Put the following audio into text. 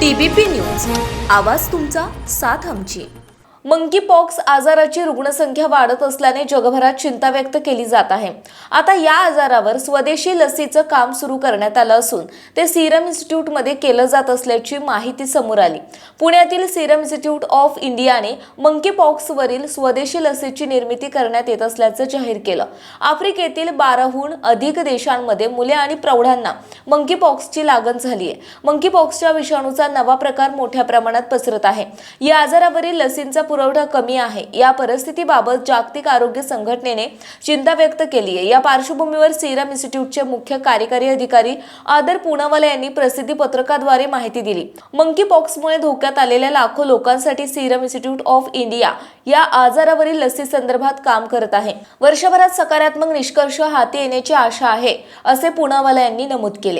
TBP news. आवाज तुमचा साथ आमची. मंकी पॉक्स आजाराची रुग्णसंख्या वाढत असल्याने जगभरात चिंता व्यक्त केली जात आहे. आता या आजारावर स्वदेशी लसीचं काम सुरू करण्यात आलं असून ते सिरम इन्स्टिट्यूटमध्ये केलं जात असल्याची माहिती समोर आली. पुण्यातील सिरम इन्स्टिट्यूट ऑफ इंडियाने मंकी पॉक्सवरील स्वदेशी लसीची निर्मिती करण्यात येत असल्याचं जाहीर केलं. आफ्रिकेतील बाराहून अधिक देशांमध्ये मुले आणि प्रौढांना मंकी पॉक्सची लागण झाली आहे. मंकी पॉक्सच्या विषाणूचा नवा प्रकार मोठ्या प्रमाणात पसरत आहे. या आजारावरील लसींचा पुरवठा कमी आहे. या परिस्थितीबाबत जागतिक आरोग्य संघटनेने चिंता व्यक्त केली आहे. या पार्श्वभूमीवर सिरम इन्स्टिट्यूटचे मुख्य कार्यकारी अधिकारी आदर पुनावाला यांनी प्रसिद्धी पत्रकाद्वारे माहिती दिली. मंकी पॉक्समुळे धोक्यात आलेल्या लाखो लोकांसाठी सिरम इन्स्टिट्यूट ऑफ इंडिया या आजारावरील लसी संदर्भात काम करत आहे. वर्षभरात सकारात्मक निष्कर्ष हाती येण्याची आशा आहे असे पुनावाला यांनी नमूद केले.